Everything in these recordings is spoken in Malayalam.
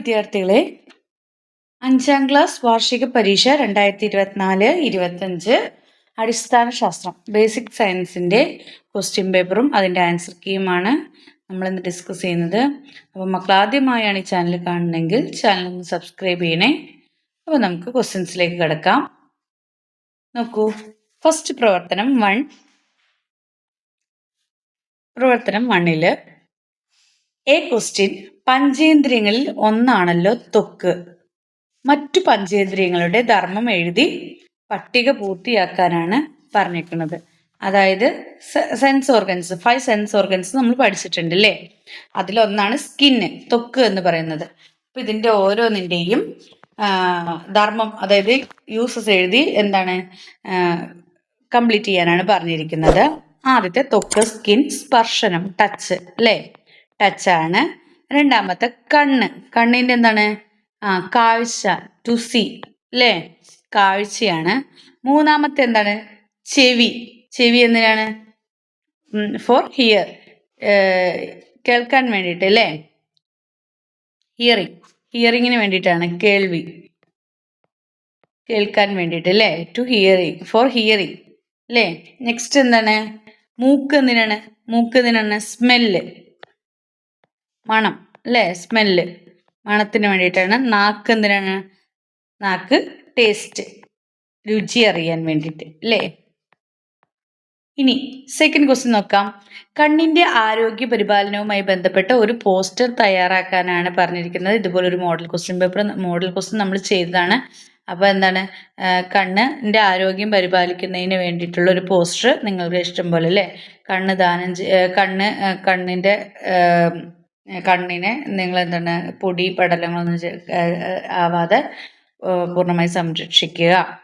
വിദ്യാർത്ഥികളെ അഞ്ചാം ക്ലാസ് വാർഷിക പരീക്ഷ രണ്ടായിരത്തി ഇരുപത്തിനാല് ഇരുപത്തഞ്ച് അടിസ്ഥാന ശാസ്ത്രം ബേസിക് സയൻസിന്റെ ക്വസ്റ്റ്യൻ പേപ്പറും അതിന്റെ ആൻസർ കീയുമാണ് നമ്മളിന്ന് ഡിസ്കസ് ചെയ്യുന്നത്. അപ്പോൾ മക്കൾ ആദ്യമായാണ് ഈ ചാനൽ കാണുന്നതെങ്കിൽ ചാനൽ ഒന്ന് സബ്സ്ക്രൈബ് ചെയ്യണേ. അപ്പോൾ നമുക്ക് ക്വസ്റ്റ്യൻസിലേക്ക് കിടക്കാം. നോക്കൂ. ഫസ്റ്റ് പ്രവർത്തനം വൺ പ്രവർത്തനം വണ്ണിൽ എ ക്വസ്റ്റ്യൻ പഞ്ചേന്ദ്രിയങ്ങളിൽ ഒന്നാണല്ലോ തൊക്ക് മറ്റു പഞ്ചേന്ദ്രിയങ്ങളുടെ ധർമ്മം എഴുതി പട്ടിക പൂർത്തിയാക്കാനാണ് പറഞ്ഞിരിക്കുന്നത്. അതായത് sense organs five sense organs നമ്മൾ പഠിച്ചിട്ടുണ്ട് അല്ലേ അതിലൊന്നാണ് സ്കിന്ന് തൊക്ക് എന്ന് പറയുന്നത്. അപ്പൊ ഇതിന്റെ ഓരോന്നിന്റെയും ധർമ്മം അതായത് യൂസസ് എഴുതി എന്താണ് കംപ്ലീറ്റ് ചെയ്യാനാണ് പറഞ്ഞിരിക്കുന്നത്. ആദ്യത്തെ തൊക്ക് സ്കിൻ സ്പർശനം ടച്ച് അല്ലേ ടച്ചാണ്. രണ്ടാമത്തെ കണ്ണ്. കണ്ണിന്റെ എന്താണ്? ആ കാഴ്ച ടു സി അല്ലേ കാഴ്ചയാണ്. മൂന്നാമത്തെ എന്താണ്? ചെവി. ചെവി എന്തിനാണ്? ഫോർ ഹിയർ കേൾക്കാൻ വേണ്ടിയിട്ട് അല്ലേ ഹിയറിങ് ഹിയറിങ്ങിന് വേണ്ടിയിട്ടാണ് കേൾവി. കേൾക്കാൻ വേണ്ടിയിട്ട് അല്ലേ ടു ഹിയറിങ് ഫോർ ഹിയറിങ് അല്ലേ നെക്സ്റ്റ് എന്താണ്? മൂക്ക് എന്തിനാണ്? മൂക്ക് എന്തിനാണ്? സ്മെല്ല് മണം അല്ലേ? സ്മെല്ല്. മണത്തിന് വേണ്ടിയിട്ടാണ്. നാക്ക് എന്തിനാണ്? നാക്ക് ടേസ്റ്റ് രുചി അറിയാൻ വേണ്ടിയിട്ട് അല്ലേ? ഇനി സെക്കൻഡ് ക്വസ്റ്റ്യൻ നോക്കാം. കണ്ണിന്റെ ആരോഗ്യ പരിപാലനവുമായി ബന്ധപ്പെട്ട ഒരു പോസ്റ്റർ തയ്യാറാക്കാനാണ് പറഞ്ഞിരിക്കുന്നത്. ഇതുപോലെ ഒരു model question paper model question നമ്മൾ ചെയ്തതാണ്. അപ്പോൾ എന്താണ്? കണ്ണിന്റെ ആരോഗ്യം പരിപാലിക്കുന്നതിന് വേണ്ടിയിട്ടുള്ള ഒരു പോസ്റ്റർ നിങ്ങൾക്ക് ഇഷ്ടം പോലെ അല്ലേ? കണ്ണ് ദാനം കണ്ണ് കണ്ണിന്റെ കണ്ണിനെ നിങ്ങൾ എന്താണ് പൊടി പടലങ്ങളൊന്നും ആവാതെ പൂർണമായി സംരക്ഷിക്കുക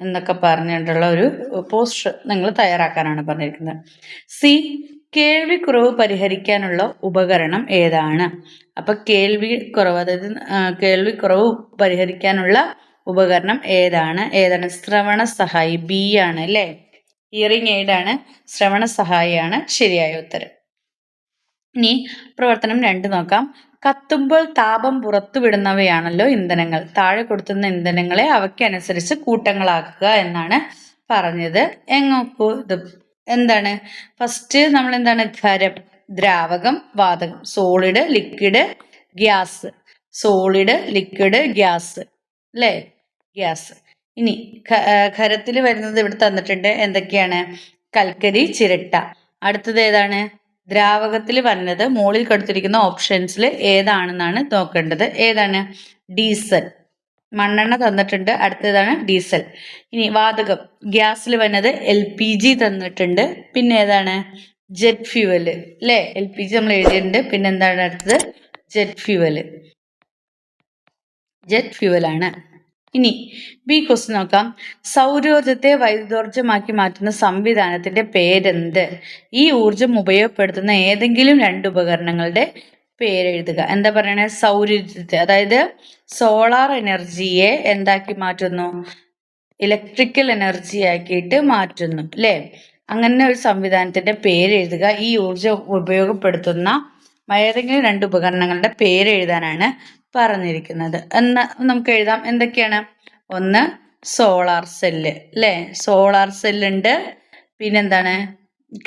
എന്നൊക്കെ പറഞ്ഞിട്ടുള്ള ഒരു പോസ്റ്റർ നിങ്ങൾ തയ്യാറാക്കാനാണ് പറഞ്ഞിരിക്കുന്നത്. സി കേൾവിക്കുറവ് പരിഹരിക്കാനുള്ള ഉപകരണം ഏതാണ്? അപ്പൊ കേൾവി കുറവ് അതായത് കേൾവിക്കുറവ് പരിഹരിക്കാനുള്ള ഉപകരണം ഏതാണ്? ഏതാണ്? ശ്രവണ സഹായി ബി ആണ് അല്ലേ? എയ്ഡ് എയ്ഡാണ് ശ്രവണ സഹായിയാണ് ശരിയായ ഉത്തരം. ഇനി പ്രവർത്തനം രണ്ട് നോക്കാം. കത്തുമ്പോൾ താപം പുറത്തുവിടുന്നവയാണല്ലോ ഇന്ധനങ്ങൾ. താഴെ കൊടുത്തുന്ന ഇന്ധനങ്ങളെ അവയ്ക്കനുസരിച്ച് കൂട്ടങ്ങളാക്കുക എന്നാണ് പറഞ്ഞത്. എങ്ങോക്കൂ ഇത് എന്താണ്? ഫസ്റ്റ് നമ്മൾ എന്താണ്? ഖരം ദ്രാവകം വാതകം. Solid liquid gas solid liquid gas അല്ലേ ഗ്യാസ് ഇനി ഖരത്തിൽ വരുന്നത് ഇവിടെ തന്നിട്ടുണ്ട്. എന്തൊക്കെയാണ്? കൽക്കരി ചിരട്ട. അടുത്തത് ഏതാണ്? ദ്രാവകത്തിൽ വരുന്നത് മുകളിൽ കൊടുത്തിരിക്കുന്ന ഓപ്ഷൻസിൽ ഏതാണെന്നാണ് നോക്കേണ്ടത്. ഏതാണ്? ഡീസൽ. മണ്ണെണ്ണ തന്നിട്ടുണ്ട്. അടുത്തതാണ് ഡീസൽ. ഇനി വാതകം. ഗ്യാസിൽ വരുന്നത് എൽ പി ജി തന്നിട്ടുണ്ട്. പിന്നെ ഏതാണ്? ജെറ്റ് ഫ്യൂവൽ അല്ലേ? എൽ പി ജി നമ്മൾ എഴുതിയിട്ടുണ്ട്. പിന്നെ എന്താണ് അടുത്തത്? ജെറ്റ് ഫ്യൂവൽ ജെറ്റ് ഫ്യൂവലാണ്. ഇനി ബി ക്വസ്റ്റ്യൻ നോക്കാം. സൗരോർജത്തെ വൈദ്യുതോർജമാക്കി മാറ്റുന്ന സംവിധാനത്തിന്റെ പേരെന്ത്? ഈ ഊർജം ഉപയോഗപ്പെടുത്തുന്ന ഏതെങ്കിലും രണ്ട് ഉപകരണങ്ങളുടെ പേരെഴുതുക. എന്താ പറയണേ? സൗരോർജത്തെ അതായത് സോളാർ എനർജിയെ എന്താക്കി മാറ്റുന്നു? ഇലക്ട്രിക്കൽ എനർജി ആക്കിയിട്ട് മാറ്റുന്നു അല്ലേ? അങ്ങനെ ഒരു സംവിധാനത്തിന്റെ പേരെഴുതുക. ഈ ഊർജം ഉപയോഗപ്പെടുത്തുന്ന ഏതെങ്കിലും രണ്ട് ഉപകരണങ്ങളുടെ പേര് എഴുതാനാണ് പറഞ്ഞിരിക്കുന്നത്. എന്ന് നമുക്ക് എഴുതാം. എന്തൊക്കെയാണ്? ഒന്ന് സോളാർ സെല്ല്. അല്ലേ സോളാർ സെല്ലുണ്ട്. പിന്നെന്താണ്?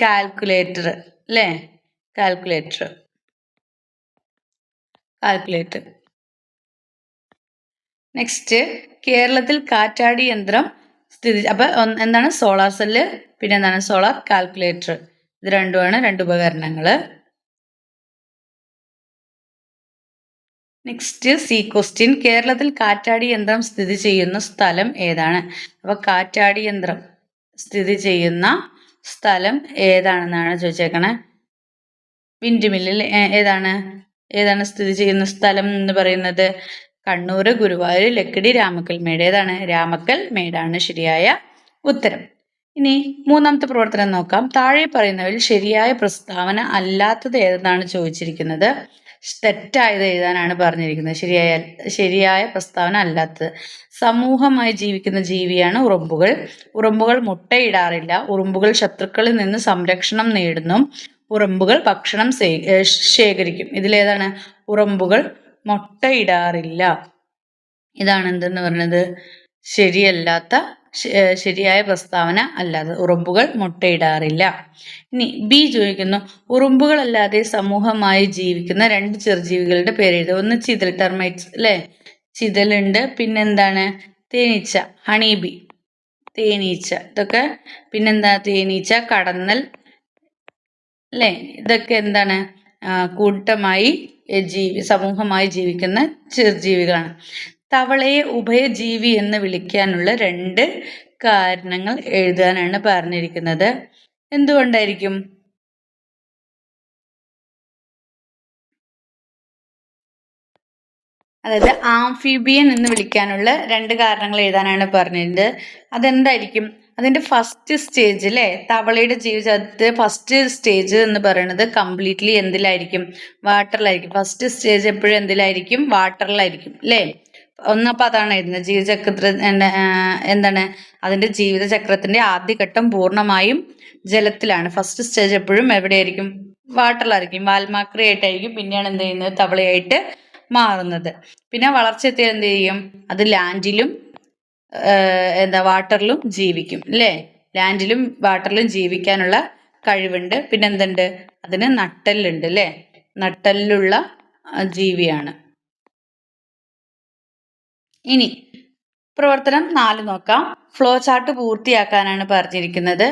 കാൽക്കുലേറ്റർ. അല്ലേ കാൽക്കുലേറ്റർ. കാൽക്കുലേറ്റർ. നെക്സ്റ്റ് കേരളത്തിൽ കാറ്റാടി യന്ത്രം സ്ഥിതി അപ്പൊ എന്താണ്? സോളാർ സെല്ല് പിന്നെ എന്താണ് സോളാർ കാൽക്കുലേറ്റർ. ഇത് രണ്ടുമാണ് രണ്ട് ഉപകരണങ്ങൾ നെക്സ്റ്റ് സി ക്വസ്റ്റ്യൻ കേരളത്തിൽ കാറ്റാടി യന്ത്രം സ്ഥിതി ചെയ്യുന്ന സ്ഥലം ഏതാണ്? അപ്പോൾ കാറ്റാടി യന്ത്രം സ്ഥിതി ചെയ്യുന്ന സ്ഥലം ഏതാണെന്നാണ് ചോദിച്ചേക്കണേ? വിൻഡ് മില്ലിൽ ഏതാണ്? ഏതാണ് സ്ഥിതി ചെയ്യുന്ന സ്ഥലം എന്ന് പറയുന്നത്? കണ്ണൂർ ഗുരുവായൂർ ലക്കിടി രാമക്കൽ മേട്. ഏതാണ്? രാമക്കൽ മേടാണ് ശരിയായ ഉത്തരം. ഇനി മൂന്നാമത്തെ പ്രവർത്തനം നോക്കാം. താഴെ പറയുന്നവരിൽ ശരിയായ പ്രസ്താവന അല്ലാത്തത് ഏതെന്നാണ് ചോദിച്ചിരിക്കുന്നത്? തെറ്റായത് എഴുതാനാണ് പറഞ്ഞിരിക്കുന്നത്. ശരിയായ ശരിയായ പ്രസ്താവന അല്ലാത്തത്. സമൂഹമായി ജീവിക്കുന്ന ജീവിയാണ് ഉറുമ്പുകൾ. ഉറുമ്പുകൾ മുട്ടയിടാറില്ല. ഉറുമ്പുകൾ ശത്രുക്കളിൽ നിന്ന് സംരക്ഷണം നേടുന്നു. ഉറുമ്പുകൾ ഭക്ഷണം ശേഖരിക്കും. ഇതിലേതാണ് ഉറുമ്പുകൾ മുട്ടയിടാറില്ല. ഇതാണ് എന്തെന്ന് പറയുന്നത് ശരിയല്ലാത്ത ശരിയായ പ്രസ്താവന അല്ലാതെ ഉറുമ്പുകൾ മുട്ടയിടാറില്ല. ഇനി ബി ചോദിക്കുന്നു ഉറുമ്പുകളല്ലാതെ സമൂഹമായി ജീവിക്കുന്ന രണ്ട് ചെറുജീവികളുടെ പേര് എഴുതുക ഒന്ന് ചിതൽ ടെർമൈറ്റ്സ് അല്ലേ ചിതലുണ്ട് പിന്നെന്താണ്? തേനീച്ച ഹണി ബി തേനീച്ച ഇതൊക്കെ പിന്നെന്താ? തേനീച്ച കടന്നൽ അല്ലേ ഇതൊക്കെ എന്താണ്? കൂട്ടമായി ജീവി സമൂഹമായി ജീവിക്കുന്ന ചെറുജീവികളാണ്. തവളയെ ഉഭയജീവി എന്ന് വിളിക്കാനുള്ള രണ്ട് കാരണങ്ങൾ എഴുതാനാണ് പറഞ്ഞിരിക്കുന്നത്. എന്തുകൊണ്ടായിരിക്കും? അതായത് ആംഫീബിയൻ എന്ന് വിളിക്കാനുള്ള രണ്ട് കാരണങ്ങൾ എഴുതാനാണ് പറഞ്ഞിരുന്നത്. അതെന്തായിരിക്കും? അതിന്റെ ഫസ്റ്റ് സ്റ്റേജ് അല്ലേ തവളയുടെ ജീവിതത്തിൽ ഫസ്റ്റ് സ്റ്റേജ് എന്ന് പറയുന്നത് കംപ്ലീറ്റ്ലി എന്തിലായിരിക്കും? വാട്ടറിലായിരിക്കും ഫസ്റ്റ് സ്റ്റേജ് എപ്പോഴും എന്തിലായിരിക്കും? വാട്ടറിലായിരിക്കും അല്ലേ ഒന്നപ്പോൾ അതാണ് എഴുതുന്നത്. ജീവചക്ര എന്താണ്? അതിന്റെ ജീവിതചക്രത്തിന്റെ ആദ്യഘട്ടം പൂർണമായും ജലത്തിലാണ്. ഫസ്റ്റ് സ്റ്റേജ് എപ്പോഴും എവിടെയായിരിക്കും? വാട്ടറിലായിരിക്കും. വാൽമാക്രി ആയിട്ടായിരിക്കും പിന്നെയാണ് എന്ത് ചെയ്യുന്നത്? തവളയായിട്ട് മാറുന്നത്. പിന്നെ വളർച്ച എത്തിയാൽ എന്ത് ചെയ്യും? അത് ലാൻഡിലും എന്താ വാട്ടറിലും ജീവിക്കും അല്ലേ? ലാൻഡിലും വാട്ടറിലും ജീവിക്കാനുള്ള കഴിവുണ്ട്. പിന്നെ എന്തുണ്ട്? അതിന് നട്ടലുണ്ട് അല്ലേ? നട്ടലിലുള്ള ജീവിയാണ്. ഇനി പ്രവർത്തനം നാല് നോക്കാം. ഫ്ലോ ചാർട്ട് പൂർത്തിയാക്കാനാണ് പറഞ്ഞിരിക്കുന്നത്.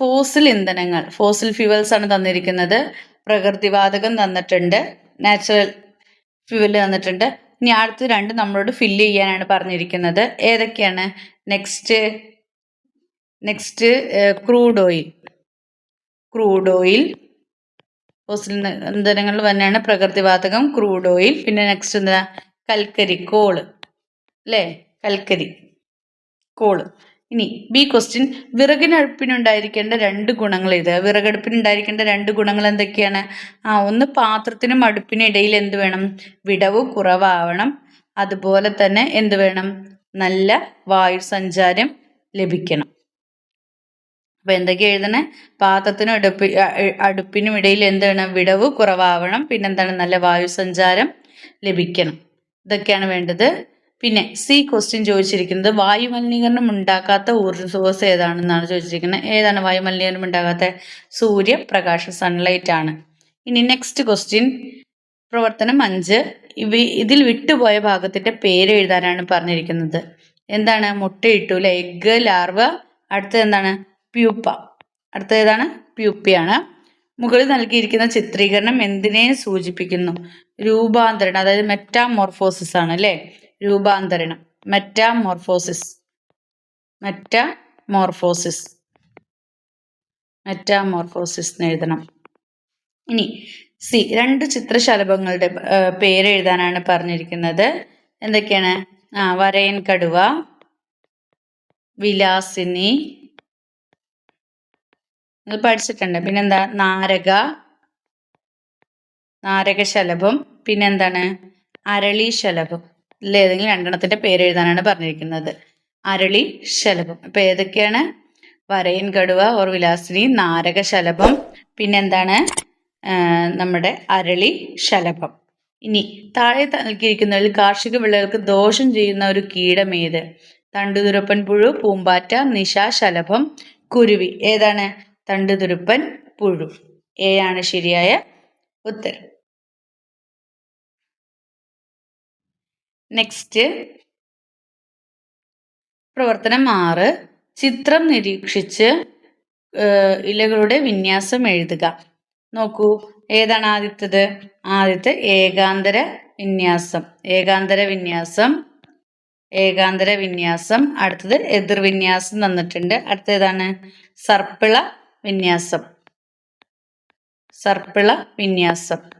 ഫോസിൽ ഇന്ധനങ്ങൾ ഫോസിൽ ഫ്യൂവൽസ് ആണ് തന്നിരിക്കുന്നത്. പ്രകൃതിവാതകം തന്നിട്ടുണ്ട്. നാച്ചുറൽ ഫ്യൂവൽ തന്നിട്ടുണ്ട്. ഇനി അടുത്ത രണ്ട് നമ്മളോട് ഫില്ല് ചെയ്യാനാണ് പറഞ്ഞിരിക്കുന്നത്. ഏതൊക്കെയാണ്? Next next crude oil crude oil fossil ഇന്ധനങ്ങൾ തന്നെയാണ് പ്രകൃതിവാതകം ക്രൂഡ് ഓയിൽ പിന്നെ നെക്സ്റ്റ് എന്താ? കൽക്കരി കോൾ അല്ലേ കൽക്കരി. കോൾ. ഇനി ബി ക്വസ്റ്റ്യൻ. വിറകിനടുപ്പിനുണ്ടായിരിക്കേണ്ട രണ്ട് ഗുണങ്ങൾ എഴുതുക വിറകടുപ്പിനുണ്ടായിരിക്കേണ്ട രണ്ട് ഗുണങ്ങൾ എന്തൊക്കെയാണ്? ആ ഒന്ന് പാത്രത്തിനും അടുപ്പിനും ഇടയിൽ എന്ത് വേണം? വിടവ് കുറവാവണം. അതുപോലെ തന്നെ എന്ത് വേണം? നല്ല വായു സഞ്ചാരം ലഭിക്കണം. അപ്പൊ എന്തൊക്കെ എഴുതണേ? പാത്രത്തിനും അടുപ്പി അടുപ്പിനും ഇടയിൽ എന്താണ് വിടവ് കുറവാവണം. പിന്നെന്താണ്? നല്ല വായു സഞ്ചാരം ലഭിക്കണം. ഇതൊക്കെയാണ് വേണ്ടത്. പിന്നെ സി ക്വസ്റ്റ്യൻ ചോദിച്ചിരിക്കുന്നത് വായുമലിനീകരണം ഉണ്ടാക്കാത്ത ഊർജ സോഴ്സ് ഏതാണെന്നാണ് ചോദിച്ചിരിക്കുന്നത്. ഏതാണ് വായുമലിനീകരണം ഉണ്ടാകാത്ത സൂര്യപ്രകാശ സൺലൈറ്റ് ആണ്. ഇനി നെക്സ്റ്റ് ക്വസ്റ്റ്യൻ പ്രവർത്തനം അഞ്ച്. ഇതിൽ വിട്ടുപോയ ഭാഗത്തിന്റെ പേര് എഴുതാനാണ് പറഞ്ഞിരിക്കുന്നത്. എന്താണ്? മുട്ടയിട്ടു അല്ലെ? എഗ് ലാർവ അടുത്തത് എന്താണ്? പ്യൂപ്പ അടുത്തത് ഏതാണ്? പ്യൂപ്പയാണ് മുകളിൽ നൽകിയിരിക്കുന്ന ചിത്രീകരണം എന്തിനെ സൂചിപ്പിക്കുന്നു? രൂപാന്തരണം അതായത് മെറ്റാമോർഫോസിസ് ആണ് അല്ലേ? രൂപാന്തരണം. മെറ്റാമോർഫോസിസ്. മെറ്റാമോർഫോസിസ്. മെറ്റാമോർഫോസിസ് എഴുതണം. ഇനി സി രണ്ട് ചിത്രശലഭങ്ങളുടെ പേര് എഴുതാനാണ് പറഞ്ഞിരിക്കുന്നത്. എന്തൊക്കെയാണ്? ആ വരയൻ കടുവ വിലാസിനി നിങ്ങൾ പഠിച്ചിട്ടുണ്ട്. പിന്നെന്താ? നാരക നാരകശലഭം. പിന്നെന്താണ്? അരളി ശലഭം. ഏതെങ്കിലും രണ്ടെണ്ണത്തിന്റെ പേര് എഴുതാനാണ് പറഞ്ഞിരിക്കുന്നത്. അരളി ശലഭം. അപ്പൊ ഏതൊക്കെയാണ്? വരയൻ കടുവ ഓർ വിലാസിനി നാരക ശലഭം പിന്നെന്താണ്? നമ്മുടെ അരളി ശലഭം. ഇനി താഴെ നൽകിയിരിക്കുന്നതിൽ കാർഷിക വിളകൾക്ക് ദോഷം ചെയ്യുന്ന ഒരു കീടം ഏത്? തണ്ടുതുരപ്പൻ പുഴു പൂമ്പാറ്റ നിശ ശലഭം കുരുവി. ഏതാണ്? തണ്ടുതുരുപ്പൻ പുഴു. എ ആണ് ശരിയായ ഉത്തരം. നെക്സ്റ്റ് പ്രവർത്തനം ആറ്. ചിത്രം നിരീക്ഷിച്ച് ഇലകളുടെ വിന്യാസം എഴുതുക. നോക്കൂ ഏതാണ് ആദ്യത്തത്? ആദ്യത്തെ ഏകാന്തര വിന്യാസം. ഏകാന്തര വിന്യാസം. ഏകാന്തര വിന്യാസം. അടുത്തത് എതിർവിന്യാസം തന്നിട്ടുണ്ട്. അടുത്ത ഏതാണ് സർപ്പിള വിന്യാസം. സർപ്പിള വിന്യാസം.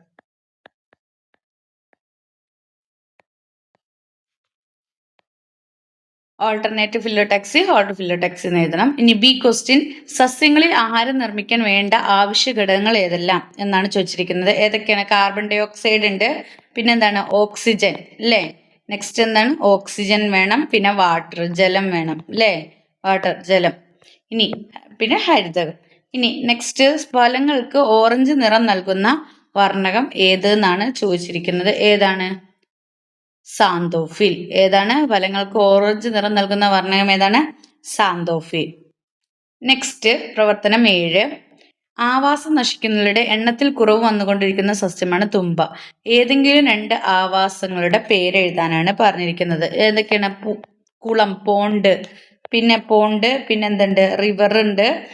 ഓൾട്ടർനേറ്റീവ് ഫില്ലോടാക്സി ഹോർഡ് ഫില്ലോടാക്സി എന്ന് എഴുതണം. ഇനി ബി ക്വസ്റ്റ്യൻ സസ്യങ്ങളിൽ ആഹാരം നിർമ്മിക്കാൻ വേണ്ട ആവശ്യ ഘടകങ്ങൾ ഏതെല്ലാം എന്നാണ് ചോദിച്ചിരിക്കുന്നത്. ഏതൊക്കെയാണ്? കാർബൺ ഡൈ ഓക്സൈഡ് ഉണ്ട് പിന്നെന്താണ് ഓക്സിജൻ അല്ലേ നെക്സ്റ്റ് എന്താണ്? ഓക്സിജൻ വേണം പിന്നെ വാട്ടർ ജലം വേണം അല്ലേ വാട്ടർ ജലം. ഇനി പിന്നെ ഹരിതകം. ഇനി നെക്സ്റ്റ് ഫലങ്ങൾക്ക് ഓറഞ്ച് നിറം നൽകുന്ന വർണകം ഏത് എന്നാണ് ചോദിച്ചിരിക്കുന്നത്? ഏതാണ്? സാന്തോഫിൽ. ഏതാണ്? ഫലങ്ങൾക്ക് ഓറഞ്ച് നിറം നൽകുന്ന വർണകം ഏതാണ്? സാന്തോഫിൽ. നെക്സ്റ്റ് പ്രവർത്തനം ഏഴ്. ആവാസം നശിക്കുന്നവരുടെ എണ്ണത്തിൽ കുറവ് വന്നുകൊണ്ടിരിക്കുന്ന സസ്യമാണ് തുമ്പ. ഏതെങ്കിലും രണ്ട് ആവാസങ്ങളുടെ പേര് എഴുതാനാണ് പറഞ്ഞിരിക്കുന്നത്. ഏതൊക്കെയാണ്? കുളം പോണ്ട്. പിന്നെ പോണ്ട് പിന്നെ എന്തുണ്ട്? റിവർ ഉണ്ട്.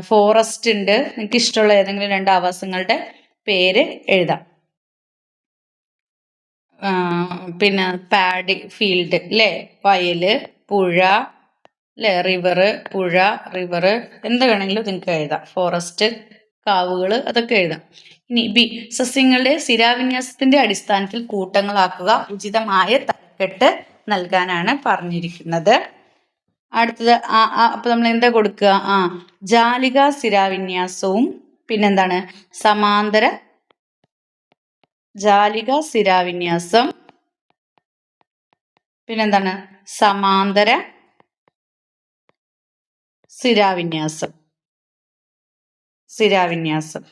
ഫോറസ്റ്റ് ഉണ്ട്. നിങ്ങൾക്ക് ഇഷ്ടമുള്ള ഏതെങ്കിലും രണ്ട് ആവാസങ്ങളുടെ പേര് എഴുതാം. പിന്നെ പാഡി ഫീൽഡ് അല്ലേ വയൽ പുഴ അല്ലേ റിവറ് പുഴ റിവറ് എന്ത് വേണമെങ്കിലും നിങ്ങൾക്ക് എഴുതാം. ഫോറസ്റ്റ് കാവുകൾ അതൊക്കെ എഴുതാം. ഇനി ബി സസ്യങ്ങളുടെ സ്ഥിരാവിന്യാസത്തിന്റെ അടിസ്ഥാനത്തിൽ കൂട്ടങ്ങളാക്കുക ഉചിതമായ തലക്കെട്ട് നൽകാനാണ് പറഞ്ഞിരിക്കുന്നത്. അടുത്തത് ആ അപ്പൊ നമ്മൾ എന്താ കൊടുക്കുക? ആ ജാലിക സ്ഥിരാവിന്യാസവും പിന്നെന്താണ്? സമാന്തര ജാലിക സ്ഥിരാവിന്യാസം. പിന്നെന്താണ്? സമാന്തര സ്ഥിരാവിന്യാസം. സ്ഥിരാവിന്യാസം.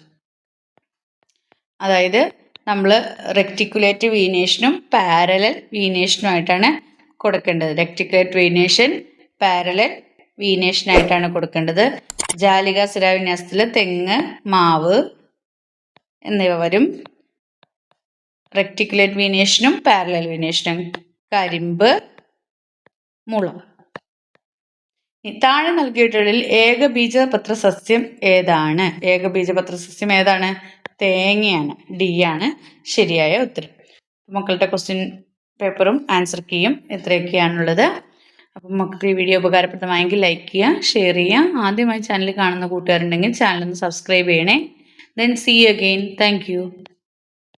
അതായത് നമ്മൾ റെക്ടിക്കുലേറ്റ് വീനേഷനും പാരലൽ വീനേഷനുമായിട്ടാണ് കൊടുക്കേണ്ടത്. റെക്ടിക്കുലേറ്റ് വീനേഷൻ പാരലൽ വീനേഷനായിട്ടാണ് കൊടുക്കേണ്ടത്. ജാലിക സ്ഥിരാവിന്യാസത്തിൽ തെങ്ങ് മാവ് എന്നിവ വരും. റെക്ടിക്കുലേറ്റ് വീനേഷനും പാരലൽ വീനേഷനും കരിമ്പ് മുള. താഴെ നൽകിയിട്ടുള്ളതിൽ ഏകബീജപത്ര സസ്യം ഏതാണ്? ഏകബീജപത്ര സസ്യം ഏതാണ്? തേങ്ങയാണ്. ഡി ആണ്. ശരിയായ ഉത്തരം. മക്കളുടെ ക്വസ്റ്റ്യൻ പേപ്പറും ആൻസർ കീയും ഇത്രയൊക്കെയാണുള്ളത്. അപ്പം മക്കൾക്ക് ഈ വീഡിയോ ഉപകാരപ്രദമായെങ്കിൽ ലൈക്ക് ചെയ്യുക ഷെയർ ചെയ്യുക. ആദ്യമായി ചാനൽ കാണുന്ന കൂട്ടുകാരുണ്ടെങ്കിൽ ചാനൽ ഒന്ന് സബ്സ്ക്രൈബ് ചെയ്യണേ. Then see again thank